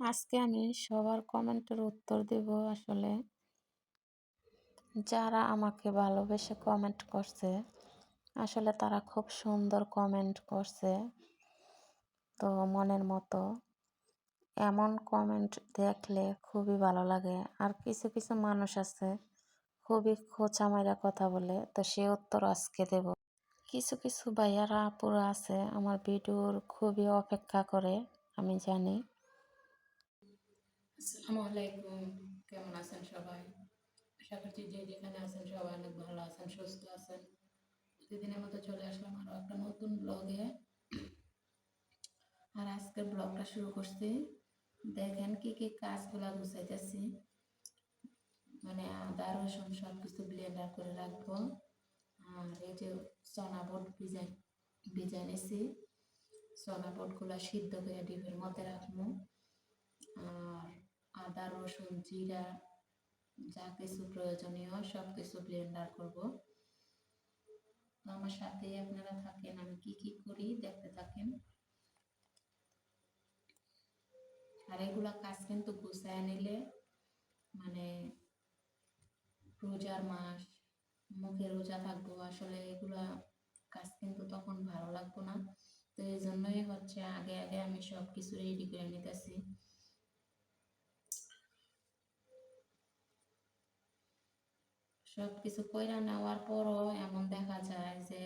আজকে আমি সবার কমেন্টের উত্তর দেব আসলে। যারা আমাকে ভালোবেসে কমেন্ট করছে, আসলে তারা খুব সুন্দর কমেন্ট করছে তো মনের মতো। এমন কমেন্ট দেখলে খুবই ভালো লাগে। আর কিছু কিছু মানুষ আছে খুবই খোঁচা মাইরা কথা বলে, তো সে উত্তর আজকে দেব। কিছু কিছু ভাইয়ারা আপুরা আছে, আমার ভিডিওর খুবই অপেক্ষা করে, আমি জানি। আসসালামু আলাইকুম কেমন আছেন সবাই আশা করছি যে যেখানে আছেন সবাই অনেক ভালো আছেন সুস্থ আছেন প্রতিদিনের মতো চলে আসলাম আরও একটা নতুন ব্লগে আর আজকের ব্লগটা শুরু করছি দেখেন কি কি কাজগুলা গুছাইতেছি মানে আদা রসুন সব কিছু ব্লেন্ডার করে রাখব আর এই যে চনা বট ভিজাই ভিজাই নিছি সিদ্ধ করে ডিপের মধ্যে রাখব আর আদা, রসুন, জিরা, যা কিছু প্রয়োজনীয় সব কিছু ব্লেন্ডার করব আমার সাথেই আপনারা থাকেন, আমি কি কি করি দেখতে থাকেন। আর এগুলা কাজ কিন্তু গুছায় নিলে মানে রোজার মাস, মুখে রোজা থাকব, আসলে এগুলা কাজ কিন্তু তখন ভালো লাগবো না। তো এই জন্যই হচ্ছে আগে আগে আমি সব কিছু রেডি করে নিতেছি। সব কিছু কইরা নেওয়ার পরও এমন দেখা যায় যে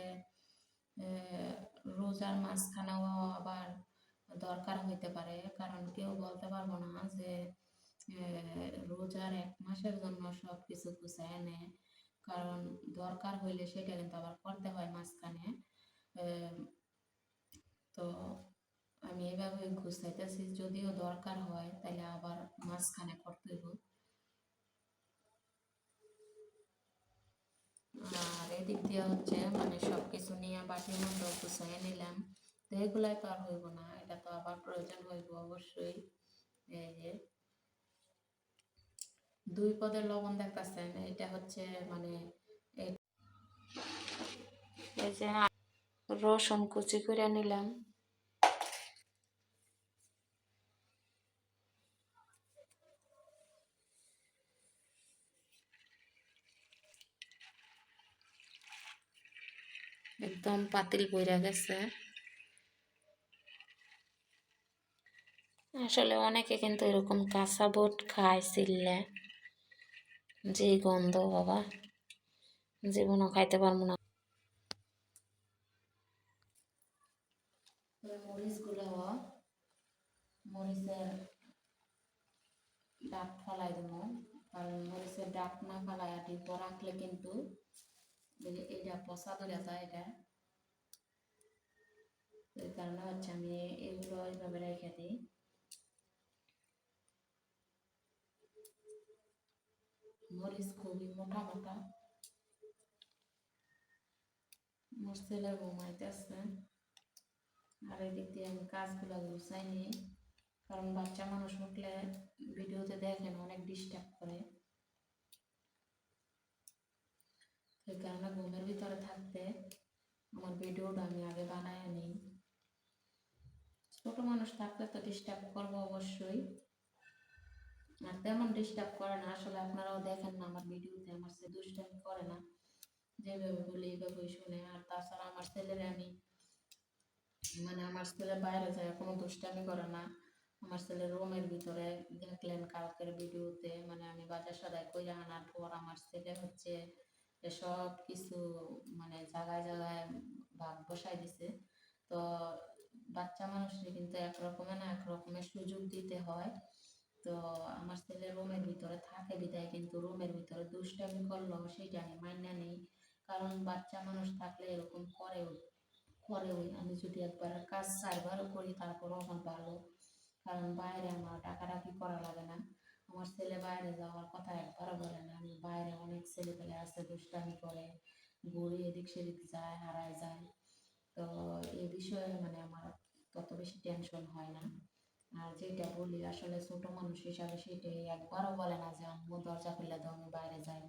রোজার মাঝখানেও আবার দরকার হইতে পারে। কারণ কেউ বলতে পারব না যে রোজার এক মাসের জন্য সব কিছু গুছায় নেয় কারণ দরকার হইলে সেটা কিন্তু আবার করতে হয় মাঝখানে। তো আমি এভাবে গুছাইতেছি। যদিও দরকার হয় তাহলে আবার মাঝখানে করতে হইব। আর এদিক দিয়ে হচ্ছে মানে সব কিছু নিয়ে গুছাই নিলাম। তো এগুলাই হইব না, এটা তো আবার প্রয়োজন হইব অবশ্যই। এই যে দুই পদের লবণ দেখতেছেন, এটা হচ্ছে মানে এই যে রসুন কুচি করে নিলাম। একদম পাতিল বইরা গেছে। আসলে অনেকে কিন্তু এরকম কাঁচা বুট খায় চিল্লে যে গন্ধ, বাবা। জীবনও খাইতে পারব না। মরিচের ডাক ফেলাই দেবো। কারণ মরিচের ডাক না ফেলাই আর রাখলে কিন্তু এটা পচা ধরে যায় এটা কারণে হচ্ছে আমি এগুলো এইভাবে রেখে দিই মরিচ খুবই মোটা মোটা মোর ছেলে ঘুমাইতেছে আর এদিক দিয়ে আমি কাজগুলো গুছাই নিই কারণ বাচ্চা মানুষ উঠলে ভিডিওতে দেখেন অনেক ডিস্টার্ব করে সেই কারণে ঘুমের ভিতরে থাকতে আমার ভিডিওটা আমি আগে বানায় নিই। ছোট মানুষ থাকলে তো ডিস্টার্ব করব অবশ্যই। আর তেমন ডিস্টার্ব করে না, আসলে আপনারাও দেখেন না আমার ভিডিওতে আমার সে দুষ্টামি করে না। যেভাবে বলি, এইভাবেই শুনে। আর তাছাড়া আমার ছেলেরে আমি মানে আমার ছেলে বাইরে যায়, কোনো দুষ্টামি করে না। আমার ছেলে রুমের ভিতরে দেখলেন কালকের ভিডিওতে মানে আমি বাজার সদায় কইরা আনার পর আমার ছেলে হচ্ছে সব কিছু মানে জায়গায় জায়গায় ভাগ বসাই দিছে। তো বাচ্চা মানুষের কিন্তু একরকমের না একরকমের সুযোগ দিতে হয়। তো আমার ছেলে রুমের ভিতরে থাকে বিদায়, কিন্তু রুমের ভিতরে দুষ্টামি করল সেটা আমি মাইনা নেই। কারণ বাচ্চা মানুষ থাকলে এরকম করেও করেও আমি যদি একবার কাজ চারবারও করি তারপরেও আমার ভালো। কারণ বাইরে আমার ডাকাডাকি করা লাগে না। আমার ছেলে বাইরে যাওয়ার কথা একবারও বলে না। আমি বাইরে অনেক ছেলে পেলে আছে, দুষ্টামি করে, ঘুরে এদিক সেদিক যায়, হারায় যায়। তো এই বিষয়ে মানে আমার তত বেশি টেনশন হয় না। আর যেটা বলি, আসলে ছোট মানুষ হিসাবে সেটাই। একবারও বলে না যে, আম্মু, দরজা খুলে দাও, আমি বাইরে যাই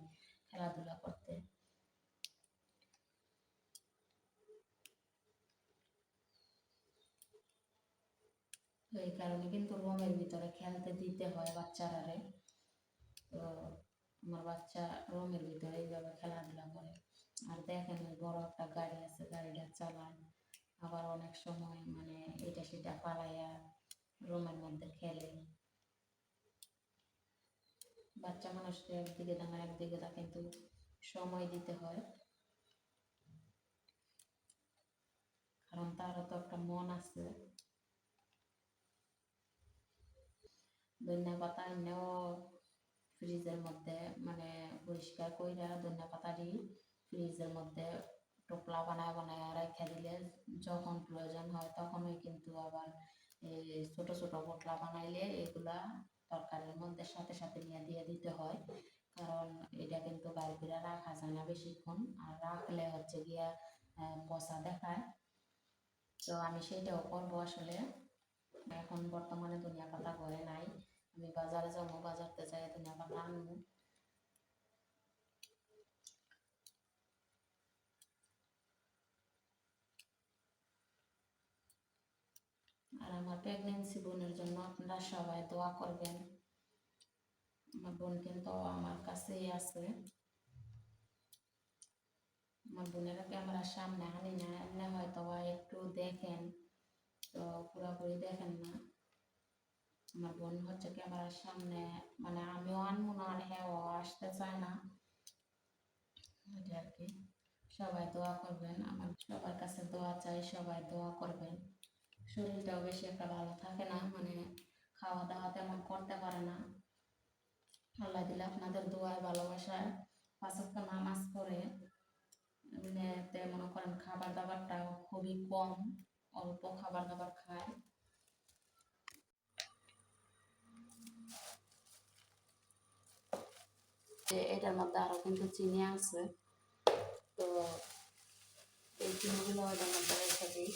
খেলাধুলা করতে। এই কারণে কিন্তু রুমের ভিতরে খেলতে দিতে হয় বাচ্চারারে। তো আমার বাচ্চা রুমের ভিতরে এইভাবে খেলাধুলা করে। আর দেখেন বড় একটা গাড়ি আছে, গাড়িটা চালায়। আবার অনেক সময় মানে এটা সেটা পালাইয়া রুমের মধ্যে খেলে। বাচ্চা মানুষকে একদিকে দাঁড়া একদিকে তা কিন্তু সময় দিতে হয়। কারণ তারও তো একটা মন আছে। ধনিয়া পাতা এনেও ফ্রিজের মধ্যে মানে পরিষ্কার কইরা ধনিয়া পাতাটি ফ্রিজের মধ্যে টোপলা বানায় বানায় রেখে দিলে যখন প্রয়োজন হয় তখনই কিন্তু আবার এই ছোট ছোট পোটলা বানাইলে এগুলা তরকারির মধ্যে সাথে সাথে নিয়ে দিয়ে দিতে হয়। কারণ এটা কিন্তু করে রাখা যায় না বেশিক্ষণ, আর রাখলে হচ্ছে গিয়া পচা দেখায়। তো আমি সেটাও করব আসলে। এখন বর্তমানে ধনিয়া পাতা ঘরে নাই। আমি বাজারে যাব, বাজারতে যাই ধনিয়া পাতা আনব। আর আমার প্রেগনেন্সি বোনের জন্য আপনারা সবাই দোয়া করবেন। আমার বোন কিন্তু আমার কাছেই আছে। আমার বোনেরা ক্যামেরার সামনে আনি না? এমনি হয়তো একটু দেখেন। তো পুরোপুরি দেখেন না। আমার বোন হচ্ছে ক্যামেরার সামনে মানে আমিও আনব না আর হ্যাঁ ও আসতে চায় না। আর কি। সবাই দোয়া করবেন, আমার সবার কাছে দোয়া চাই, সবাই দোয়া করবেন। শরীরটাও বেশি একটা ভালো থাকে না মানে খাওয়া দাওয়া তেমন করতে পারে না। আল্লাহ দিলে আপনাদের দোয়ায় ভালোবাসায়। পাঁচক্ত নামাজ পড়ে মনে করেন খাবার দাবারটাও খুবই কম, অল্প খাবার দাবার খায়। যে এটার মধ্যে আরও কিন্তু চিনি আছে। তো এই চিনিগুলো এটার মধ্যে রেখে দিই।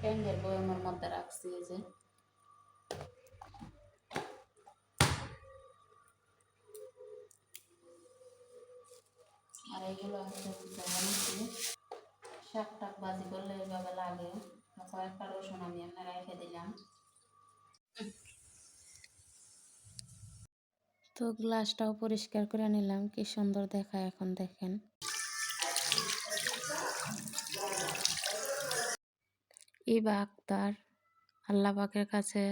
ট্যাঙ্গের বয়মের মধ্যে রাখছি যে। আর এইগুলো হচ্ছে শাক টাক বাজি করলে এইভাবে লাগে। কয়েকটা রসুন আমি এমনি রেখে দিলাম। তো গ্লাসটাও পরিষ্কার করে নিলাম। কি সুন্দর দেখায় এখন দেখেন। ইবা আক্তার, আল্লাহ পাকের কাছে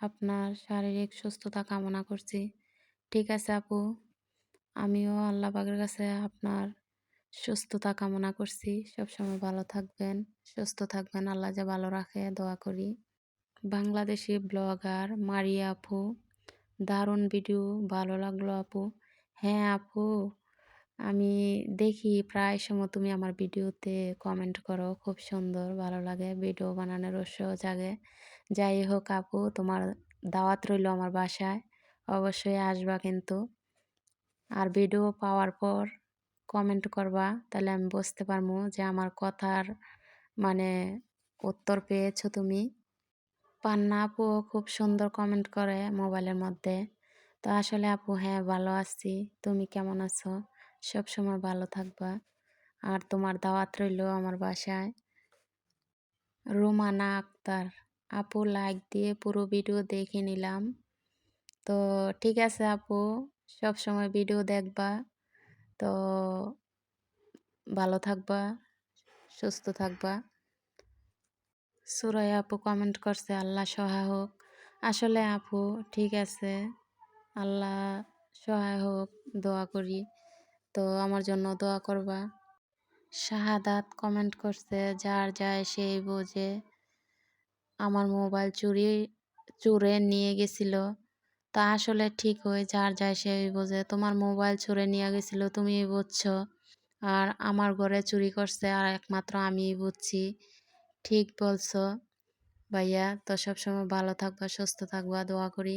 আপনার শারীরিক সুস্থতা কামনা করছি। ঠিক আছে আপু? আমিও আল্লাহ পাকের কাছে আপনার সুস্থতা কামনা করছি। সবসময় ভালো থাকবেন, সুস্থ থাকবেন। আল্লাহ যে ভালো রাখে, দোয়া করি। বাংলাদেশি ব্লগার মারিয়া আপু, দারুণ ভিডিও, ভালো লাগল আপু। হ্যাঁ আপু, আমি দেখি প্রায় সময় তুমি আমার ভিডিওতে কমেন্ট করো, খুব সুন্দর, ভালো লাগে। ভিডিও বানানোর রস্য জাগে যাই হোক আপু, তোমার দাওয়াত রইল আমার বাসায়। অবশ্যই আসবা কিন্তু। আর ভিডিও পাওয়ার পর কমেন্ট করবা, তাহলে আমি বুঝতে পারব যে আমার কথার মানে উত্তর পেয়েছ তুমি। পান্না আপুও খুব সুন্দর কমেন্ট করে মোবাইলের মধ্যে। তো আসলে আপু হ্যাঁ ভালো আছি। তুমি কেমন আছো? সব সময় ভালো থাকবা। আর তোমার দাওয়াত রইল আমার বাসায়। রুমানা আক্তার, আপু লাইক দিয়ে পুরো ভিডিও দেখে নিলাম। তো ঠিক আছে আপু সব সময় ভিডিও দেখবা। তো ভালো থাকবা, সুস্থ থাকবা। সুরাই আপু কমেন্ট করছে, আল্লাহ সহায় হোক। আসলে আপু ঠিক আছে, আল্লাহ সহায় হোক, দোয়া করি। তো আমার জন্য দোয়া করবা। শাহাদাত কমেন্ট করছে, যার যায় সেই বোঝে। আমার মোবাইল চুরি, চুরে নিয়ে গেছিল। তা আসলে ঠিক হয় যার যায় সেই বোঝে, তোমার মোবাইল চুরে নিয়ে গেছিল তুমি বুঝছ। আর আমার ঘরে চুরি করছে, আর একমাত্র আমিই বুঝছি। ঠিক বলছো ভাইয়া। তো সবসময় ভালো থাকবা, সুস্থ থাকবা, দোয়া করি।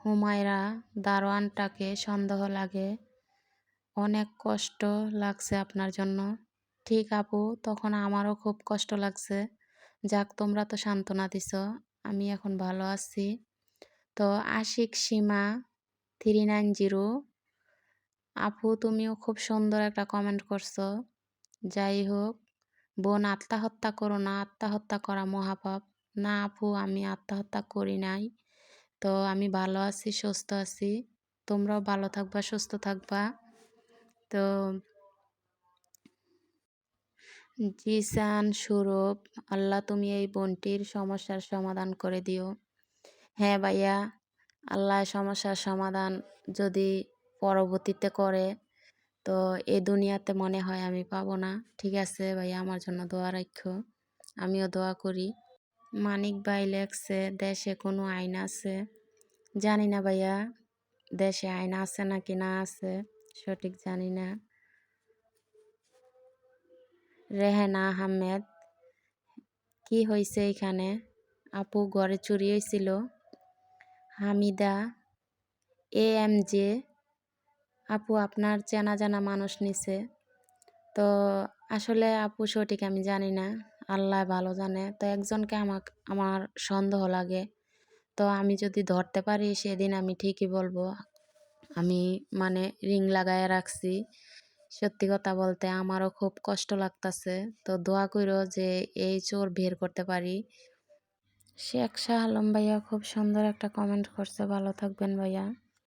হুমায়রা দারোয়ানটাকে সন্দেহ লাগে। অনেক কষ্ট লাগছে আপনার জন্য। ঠিক আপু, তখন আমারও খুব কষ্ট লাগছে। যাক, তোমরা তো সান্ত্বনা দিছ। আমি এখন ভালো আছি। তো Ashiq, Seema, three nine zero. আপু, তুমিও খুব সুন্দর একটা কমেন্ট করছ। যাই হোক, বোন, আত্মহত্যা করো না, আত্মহত্যা করা মহাপাপ। না আপু, আমি আত্মহত্যা করি নাই। তো আমি ভালো আছি, সুস্থ আছি। তোমরাও ভালো থাকবা, সুস্থ থাকবা। তো জিসান, সুরভ, আল্লাহ তুমি এই বোনটির সমস্যার সমাধান করে দিও। হ্যাঁ ভাইয়া, আল্লাহ সমস্যার সমাধান যদি পরবর্তীতে করে, তো এ দুনিয়াতে মনে হয় আমি পাবো না। ঠিক আছে ভাইয়া, আমার জন্য দোয়া রাখো আমিও দোয়া করি। মানিক ভাই লেখছে, দেশে কোনো আইন আছে? জানি না ভাইয়া, দেশে আইন আছে না কি না আছে, সঠিক জানি না। রেহানা আহমেদ, কি হয়েছে এখানে? আপু ঘরে চুরি হয়েছিল হামিদা, এ এম জে, আপু আপনার চেনা জানা মানুষ নিছে। তো আসলে আপু সঠিক আমি জানি না, আল্লাহ ভালো জানে। তো একজনকে আমাক, আমার সন্দেহ লাগে। তো আমি যদি ধরতে পারি সেদিন আমি ঠিকই বলব। আমি মানে রিং লাগায় রাখছি। সত্যি কথা বলতে আমারও খুব কষ্ট লাগতাছে। তো দোয়া করো যে এই চোর বের করতে পারি। শেখ শাহ আলম ভাইয়া খুব সুন্দর একটা কমেন্ট করছে। ভালো থাকবেন ভাইয়া।